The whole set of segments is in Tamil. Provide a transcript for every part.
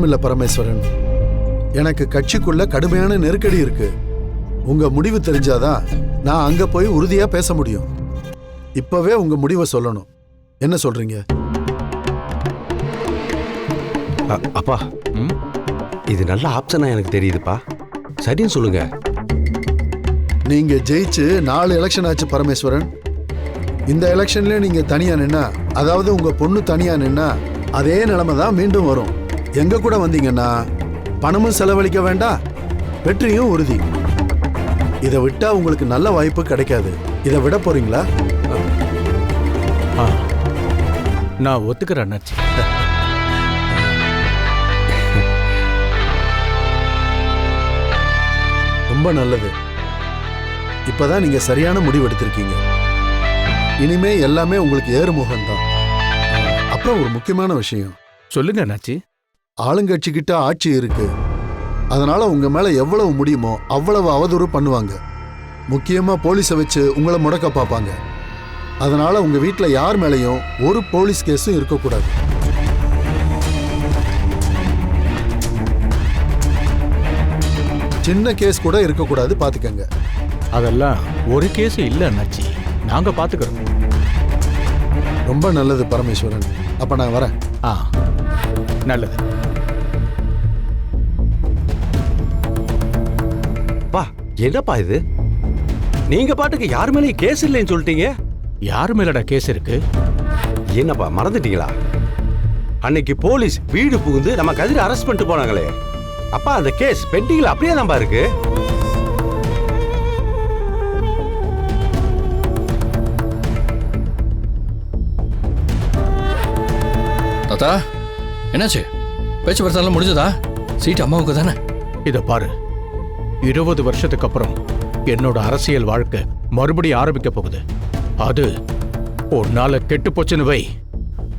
இல்ல பரமேஸ்வரன். எனக்கு கட்சிக்குள்ள கடுமையான நெருக்கடி இருக்கு. உங்க முடிவு தெரிஞ்சாதான் நான் அங்க போய் உறுதியா பேச முடியும். இப்பவே உங்க முடிவை சொல்லணும். என்ன சொல்றீங்க? அ- அப்பா. ம்? இது நல்ல ஆப்ஷனா எனக்கு தெரியுதுப்பா. சரின்னு சொல்லுங்க. நீங்க ஜெயிச்சு நாலு எலெக்ஷன் ஆச்சு பரமேஸ்வரன். இந்த எலெக்ஷன்ல நீங்க தனியா நின்னா அதாவது உங்க பொண்ணு தனியா நின்னா அதே நிலைமை தான் மீண்டும் வரும். எங்க கூட வந்தீங்கன்னா பணமும் செலவழிக்க வேண்டாம் வெற்றியும் உறுதி. இதை விட்டா உங்களுக்கு நல்ல வாய்ப்பு கிடைக்காது. இதை விட போறீங்களா? ஆ நான் ஒத்துக்கிறேன் அண்ணாச்சி. ரொம்ப நல்லது. இப்பதான் நீங்க சரியான முடிவு எடுத்திருக்கீங்க. இனிமே எல்லாமே உங்களுக்கு ஏறுமுகம் தான் அப்புறம் ஒரு முக்கியமான விஷயம். சொல்லுங்க அண்ணாச்சி. ஆளுங்கட்சி கிட்ட ஆட்சி இருக்கு. அதனால உங்க மேல எவ்வளவு முடியுமோ அவ்வளவு அவதூறு பண்ணுவாங்க. முக்கியமா போலீஸை வச்சு உங்களை முடக்க பார்ப்பாங்க. அதனால உங்க வீட்ல யார் மேலயும் ஒரு போலீஸ் கேஸும் இருக்கக்கூடாது. சின்ன கேஸ் கூட இருக்கக்கூடாது பாத்துக்கங்க. அதெல்லாம் ஒரு கேஸ் இல்ல அண்ணாச்சி. நாங்க பாத்துக்கிறோம். ரொம்ப நல்லது பரமேஸ்வரன். அப்ப நான் வரேன். ஆ நல்லது. என்னப்பா இது? நீங்க பாட்டுக்கு யார் மேலேயும் கேஸ் இல்லைன்னு சொல்லிட்டீங்க? யார் மேலடா கேஸ் இருக்கு? என்னப்பா மறந்துட்டீங்களா? அன்னைக்கு போலீஸ் வீடு புகுந்து நம்ம கதிர அரெஸ்ட் பண்ணிட்டு போனாங்களே. அப்பா அந்த கேஸ் பெண்டிங்ல அப்படியே தான்ப்பா இருக்கு. தாத்தா என்னாச்சு? பேச்சுவார்த்தைலாம் முடிஞ்சதா? சீட் அம்மாவுக்கு தானே? இத பாரு. இருபது வருஷத்துக்கு அப்புறம் என்னோட அரசியல் வாழ்க்கை மறுபடியும் ஆரம்பிக்க போகுது. அது உன்னால கெட்டு போச்சுன்னு வை.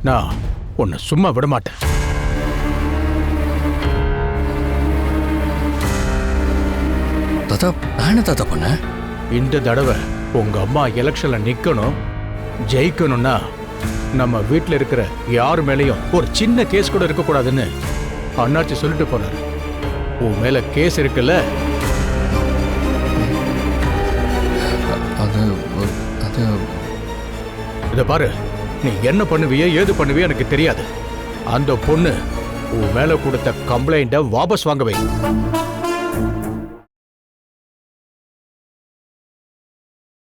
நான் உன்னை சும்மா விட மாட்டேன். தாத்தா நான் தாத்தா பண்ணேன் இந்த தடவை உங்க அம்மா எலெக்ஷன்ல நிக்கணும் ஜெயிக்கணும்னா நம்ம வீட்ல இருக்கிற யார் மேலயும் ஒரு சின்ன கேஸ் கூட இருக்கக்கூடாதுன்னு அண்ணாச்சி சொல்லிட்டு போறாரு. உன் மேல கேஸ் இருக்குல்ல? அது அது. பாரு. நீ என்ன பண்ணுவியோ ஏது பண்ணுவியோ எனக்கு தெரியாது. அந்த பொண்ணு உன் மேல கொடுத்த கம்ப்ளைண்ட்டை வாபஸ் வாங்க வை.